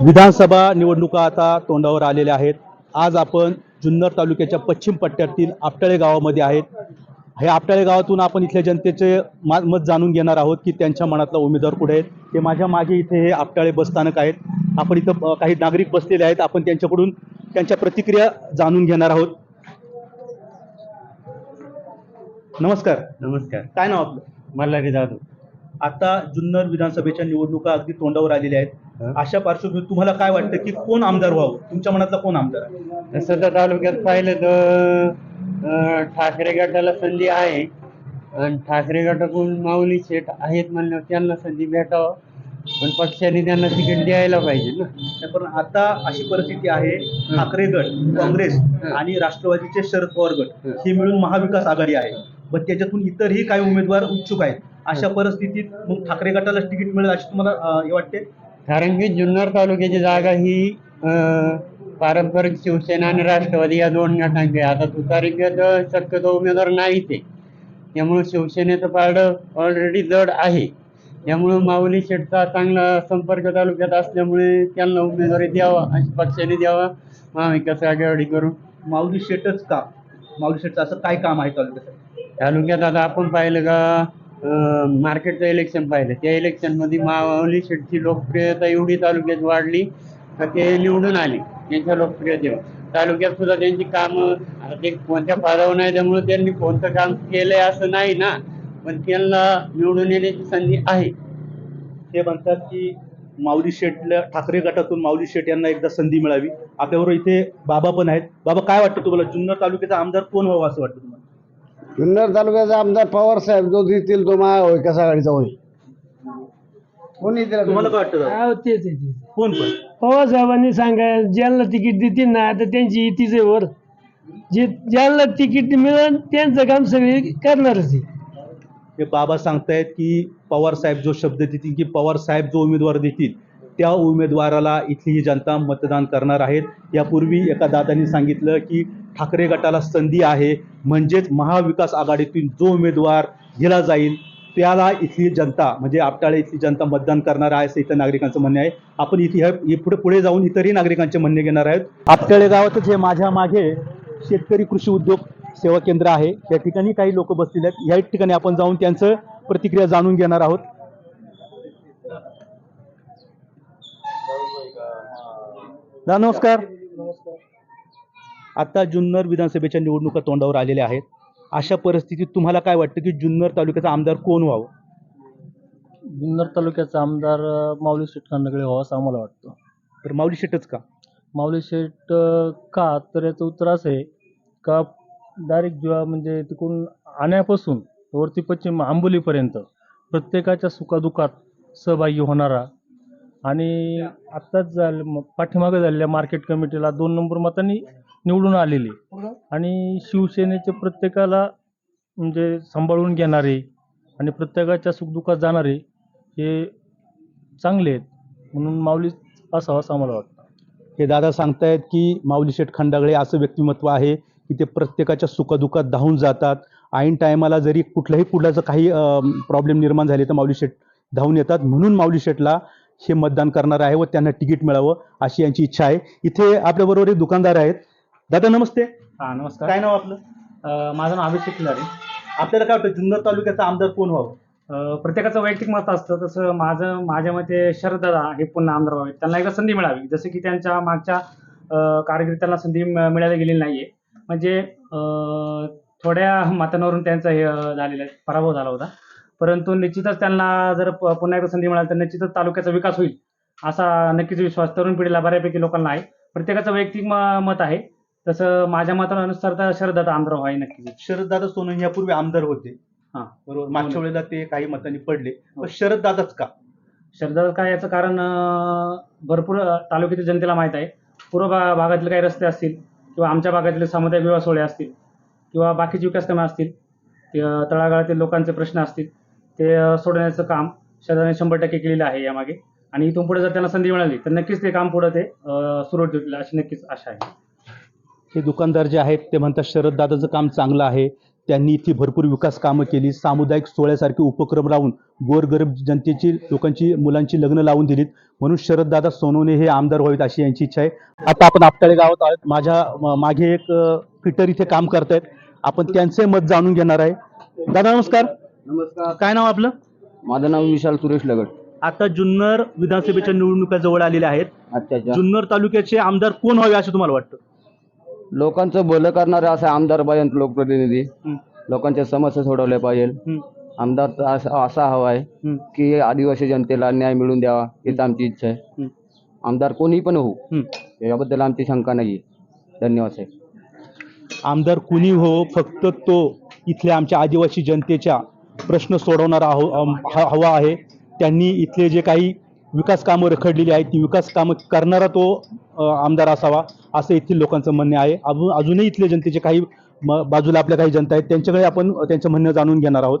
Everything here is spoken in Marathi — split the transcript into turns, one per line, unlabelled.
विधानसभा निवडणुका आता तोंडावर आलेल्या आहेत. आज आपण जुन्नर तालुक्याच्या पश्चिम पट्ट्यातील आपटाळे गावामध्ये आहेत. हे आपटाळे गावातून आपण इथल्या जनतेचे मत जाणून घेणार आहोत की त्यांच्या मनातला उमेदवार कुठे आहेत. ते माझ्या मागे इथे हे आपटाळे बसस्थानक आहेत. आपण इथं काही नागरिक बसलेले आहेत. आपण त्यांच्याकडून त्यांच्या प्रतिक्रिया जाणून घेणार आहोत. नमस्कार.
नमस्कार.
काय नाव आपलं?
मल्हारी जाधव.
आता जुन्नर विधानसभेच्या निवडणुका अगदी तोंडावर आलेल्या आहेत. अशा पार्श्वभूमीवर तुम्हाला काय वाटतं की कोण आमदार व्हावं? तुमच्या मनातला कोण आमदार आहे?
तसं तर तालुक्यात पाहिलं तर अं, ठाकरे गटाला संधी आहे. आणि ठाकरे गटाकडून माऊली शेठ आहेत म्हणल्यावर त्यांना संधी भेटावं. पण पक्षाने त्यांना तिकीट द्यायला पाहिजे ना.
नाही, पण आता अशी परिस्थिती आहे ठाकरे गट काँग्रेस आणि राष्ट्रवादीचे शरद पवार गट
हं.
ही मिळून महाविकास आघाडी आहे. पण त्याच्यातून इतरही काही उमेदवार उत्सुक आहेत. अशा परिस्थितीत मग ठाकरे गटाला तिकीट मिळेल अशी तुम्हाला अं, हे वाटते?
कारण की जुन्नर तालुक्याची जागा ही पारंपरिक शिवसेना आणि राष्ट्रवादी या दोन गटांची आता तुतारीत शक्यतो उमेदवार नाही ते त्यामुळे शिवसेनेचं पारडं ऑलरेडी जड आहे. त्यामुळं माऊली शेठचा चांगला संपर्क तालुक्यात असल्यामुळे त्यांना उमेदवारी द्यावा अशी पक्षाने द्यावा महाविकास आघाडी करून.
माऊली शेटच का? माऊली शेटचं असं काय काम आहे तालुक्यात?
तालुक्यात आता आपण पाहिलं का मार्केटचं इलेक्शन पाहिलं. त्या इलेक्शनमध्ये माऊली शेठची लोकप्रियता एवढी तालुक्यात वाढली का ते निवडून आले. त्यांच्या लोकप्रियतेवर. तालुक्यात सुद्धा त्यांची कामं ते कोणत्या पदावर नाही त्यामुळे त्यांनी कोणतं काम केलंय असं नाही ना. पण त्यांना निवडून येण्याची संधी आहे.
ते म्हणतात की माऊली शेठला ठाकरे गटातून माऊली शेठ यांना एकदा संधी मिळावी. आपल्याबरोबर इथे बाबा पण आहेत. बाबा काय वाटतं तुम्हाला? जुन्नर तालुक्याचा आमदार कोण व्हावा असं वाटतं तुम्हाला?
जुन्नर तालुक्याचा आमदार पवार साहेब जो देतील तो मा विकास आघाडीचा होईल कोणी दिला
तुम्हाला काय वाटतं दादा?
हा, तेच आहे ते.
कोण पण.
पवार साहेबांनी सांगा ज्यांना तिकीट देतील ना तर त्यांची इतीच आहे वर. जे ज्यांना तिकीट मिळेल त्यांचं काम सगळे करणारच आहे.
हे बाबा सांगतायत की पवार साहेब जो शब्द देतील की पवार साहेब जो उमेदवार देतील त्या उमेदवाराला इथली ही जनता मतदान करणार आहेत. यापूर्वी एका दादांनी सांगितलं की ठाकरे गटाला संधी आहे. म्हणजेच महाविकास आघाडीतून जो उमेदवार दिला जाईल त्याला इथली जनता म्हणजे आपटाळे इथली जनता मतदान करणार आहे असं इथं नागरिकांचं म्हणणे आहे. आपण इथे पुढे पुढे जाऊन इतरही नागरिकांचे म्हणणे घेणार आहेत. आपटाळे गावातच हे माझ्या मागे शेतकरी कृषी उद्योग सेवा केंद्र आहे या ठिकाणी काही लोक बसलेले आहेत. या ठिकाणी आपण जाऊन त्यांचं प्रतिक्रिया जाणून घेणार आहोत. दादा नमस्कार. आता जुन्नर विधानसभेच्या निवडणुका तोंडावर आलेल्या आहेत. अशा परिस्थितीत तुम्हाला काय वाटतं की जुन्नर तालुक्याचा आमदार कोण व्हावं?
जुन्नर तालुक्याचा आमदार माऊली शेठ खांडगळे व्हावा असं आम्हाला वाटतं.
तर माऊली शेटच का?
माऊली शेठ का? तर याचं उत्तर असं आहे का डायरेक्ट जेव्हा म्हणजे तिकडून आण्यापासून वरती पश्चिम आंबोलीपर्यंत प्रत्येकाच्या सुखादुखात सहभागी होणारा आणि आत्ताच झालं मग पाठीमागे झालेल्या मार्केट कमिटीला दोन नंबर मतांनी निवडून आलेले. आणि शिवसेनेचे प्रत्येकाला म्हणजे सांभाळून घेणारे आणि प्रत्येकाच्या सुखदुःखात जाणारे हे चांगले आहेत. म्हणून माऊली असावं असं आम्हाला वाटतं.
हे दादा सांगतायत की माऊली शेठ खंडागळे असं व्यक्तिमत्व आहे की ते प्रत्येकाच्या सुखदुःखात धावून जातात. ऐन टायमाला जरी कुठल्याही कुठल्याचं काही प्रॉब्लेम निर्माण झाले तर माऊली शेठ धावून येतात. म्हणून माऊली शेठला हे मतदान करणार आहे व त्यांना तिकीट मिळावं अशी यांची इच्छा आहे. इथे आपल्याबरोबर एक दुकानदार आहेत. दादा नमस्ते.
हां नमस्कार.
काय नाव आपलं?
अ, माझं नाव अभिषेक खिलारे
आपल्याला काय वाटतं जुन्नर तालुक्याचा आमदार कोण व्हावं?
अ, प्रत्येकाचं वैयक्तिक मत असतं. तसं माझं माझ्या मते शरददादा हे पुन्हा आमदार व्हावे त्यांना एकदा संधी मिळावी. जसं की त्यांच्या मागच्या अ, संधी मिळ- मिळायला गेलेली नाहीये. म्हणजे अ, थोड्या मतांवरून त्यांचा हे अ, झालेला आहे, पराभव झाला होता. परंतु निश्चितच त्यांना जर पुन्हा एकदा संधी मिळाली तर निश्चितच तालुक्याचा विकास होईल असा नक्कीच विश्वास तरुण पिढीला बऱ्यापैकी लोकांना आहे. प्रत्येकाचं वैयक्तिक मत आहे. तसं माझ्या मतानुसार तर शरददादा आमदार व्हावे नक्कीच.
शरददादा सोनवणे यापूर्वी आमदार होते.
हां.
बरोबर. मागच्या वेळेला ते काही मतांनी पडले. पण शरददादाच का?
शरदादा काय याचं कारण भरपूर तालुक्यातील जनतेला माहीत आहे. पूर्व भागातले काही रस्ते असतील किंवा आमच्या भागातले सामुदायिक विवाह सोहळे असतील किंवा बाकीचे विकास कामे असतील तळागाळातील लोकांचे प्रश्न असतील ते सोडवण्याचं काम शरदाने शंभर टक्के केलेलं आहे यामागे. आणि इथून पुढे जर त्यांना संधी मिळाली तर नक्कीच ते काम पुढे ते सुरू ठेवतील अशी नक्कीच आशा आहे.
हे दुकानदार जे आहेत ते म्हणतात शरददादाचं काम चांगलं आहे. त्यांनी इथे भरपूर विकास कामं केली. सामुदायिक सोहळ्यासारखे उपक्रम राहून गोरगरीब जनतेची लोकांची मुलांची लग्न लावून दिलीत. म्हणून शरददादा सोनवणे हे आमदार व्हावेत अशी यांची इच्छा आहे. आता आपण आपटाळे गावात आहोत. माझ्या मागे एक फिटर इथे काम करतायत. आपण त्यांचे मत जाणून घेणार आहे. दादा नमस्कार.
नमस्कार.
काय नाव आपलं?
माझं नाव विशाल सुरेश लगट.
आता जुन्नर विधानसभेच्या निवडणुका जवळ आलेल्या आहेत.
अच्छा
जुन्नर तालुक्याचे आमदार कोण व्हावे असं तुम्हाला वाटतं?
लोकांचं भलं करणारे असे आमदार पाहिजे लोकप्रतिनिधी. लोकांच्या समस्या सोडवल्या पाहिजे. आमदार तर असा असा हवा आहे की आदिवासी जनतेला न्याय मिळवून द्यावा हीच आमची इच्छा आहे. आमदार कोणी पण होऊ
हं.
याबद्दल आमची शंका नाही आहे धन्यवाद साहेब.
आमदार कुणी हो फक्त तो इथल्या आमच्या आदिवासी जनतेच्या प्रश्न सोडवणारा आहो हवा आहे. त्यांनी इथले जे काही विकास कामं रखडलेली आहेत ती विकास कामं करणारा तो आमदार असावा असं येथील लोकांचं म्हणणे आहे. अजून अजूनही इथले जनतेचे काही म- बाजूला आपल्या काही जनता आहेत त्यांच्याकडे आपण त्यांचं म्हणणं जाणून घेणार आहोत.